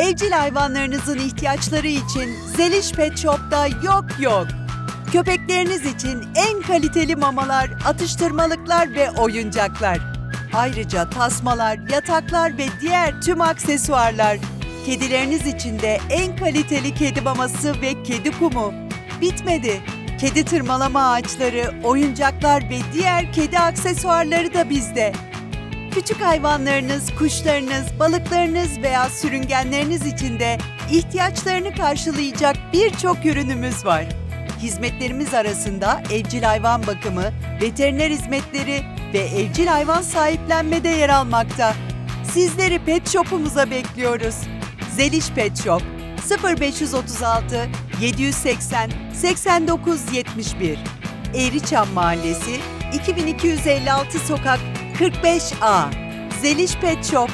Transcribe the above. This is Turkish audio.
Evcil hayvanlarınızın ihtiyaçları için Zeliş Pet Shop'ta yok yok. Köpekleriniz için en kaliteli mamalar, atıştırmalıklar ve oyuncaklar. Ayrıca tasmalar, yataklar ve diğer tüm aksesuarlar. Kedileriniz için de en kaliteli kedi maması ve kedi kumu. Bitmedi. Kedi tırmalama ağaçları, oyuncaklar ve diğer kedi aksesuarları da bizde. Küçük hayvanlarınız, kuşlarınız, balıklarınız veya sürüngenleriniz için de ihtiyaçlarını karşılayacak birçok ürünümüz var. Hizmetlerimiz arasında evcil hayvan bakımı, veteriner hizmetleri ve evcil hayvan sahiplenme de yer almakta. Sizleri Pet Shop'umuza bekliyoruz. Zeliş Pet Shop 0536 780 89 71 Eğriçam Mahallesi 2256 Sokak 45A Zeliş Pet Shop